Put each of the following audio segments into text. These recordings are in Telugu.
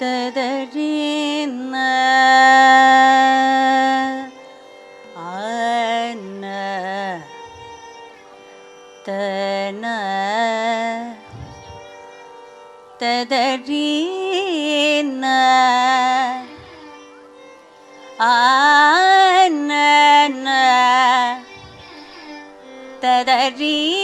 തതരീന്ന അന്ന തന തദരിന്ന അന്ന തതരീ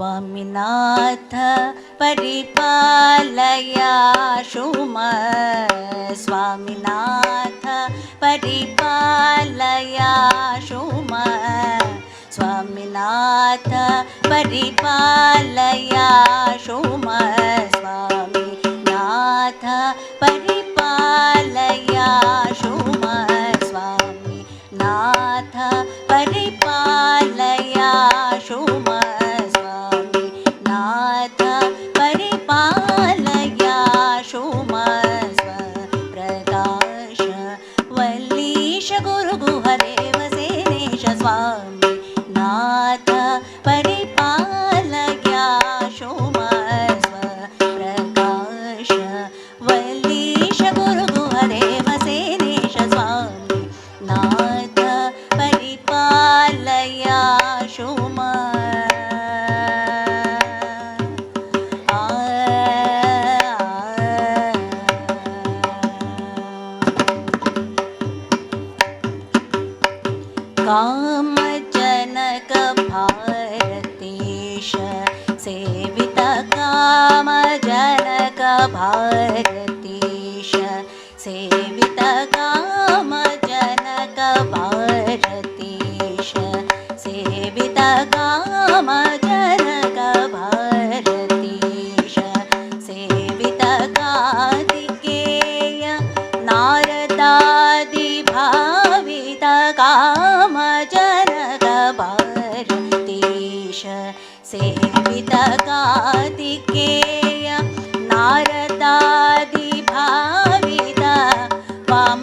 स्वामिनाथ परि पालया सुम स्वामिनाथ परिपालया सोम स्वामिनाथ परिपालया सोम स्वामीनाथ परिपालया सुम स्वामी नाथ भारतीश सेवित कामजनक भारतीश सेवित कामजनक भारतीश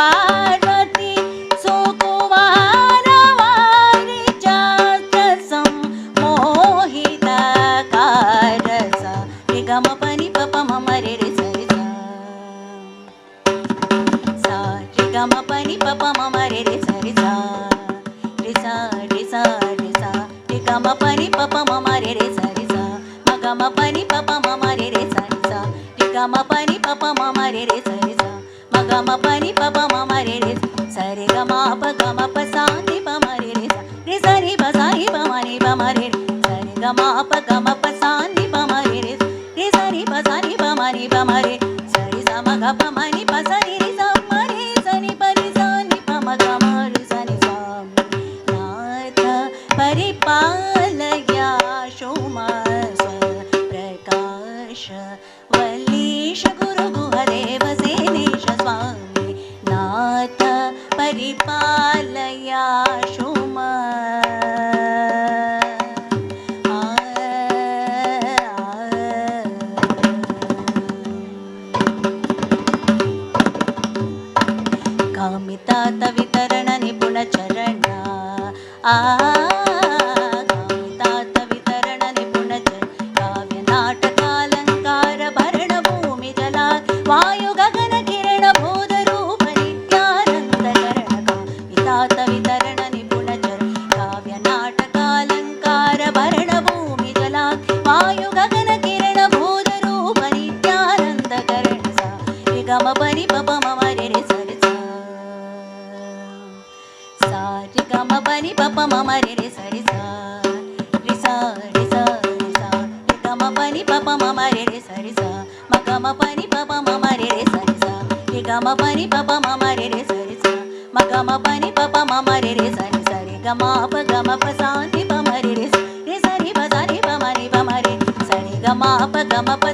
पार्वती सोकुवारवारिचात्रसं मोहितकारसा निगमपनि पपमरे सा. निगमपनि पपमरे रे सरिसा रिसा रिसा रिसा निगमपनि पपमरे रे सरिसा मगमपनि पपमरे रे सरिसा గమ ప గమ ప సా ని ప మ రి రి రి స రి ప స ని ప మ ని ప మ రి స రి స మ గ ప మ ని ప స రి రి స మ రి స ని ప రి స ని ప మ గ మ రి స ని స నాథ పరిపాలయ శోమ స ప్రకాశ వల్లీష గురు గుహదేవ సేనేశ స్వామి నాథ పరిపాల గామి తాత వితరణ నిపుణ చరణ. ఆ తాత వితరణ నిపుణ కావ్య నాటకాలంకార భరణ భూమి జలా. వాయు గగన కిరణ భూత రూప నిత్యానందకరణ కామి తాత వితరణ నిపుణ చర కావ్య నాటకాలంకార భరణ భూమి జలా. వాయు గగన మరి పని పప సరి సా రి సా రి సా రి సా గమ పని పప మమ రే సరి సా మ గమ పని పప మమ రే సరి సా రి గమ పని పప సరి సా పని పప సరి సరి గమ ప గమ ప సరి ప సరి సరి గమ ప గమ ప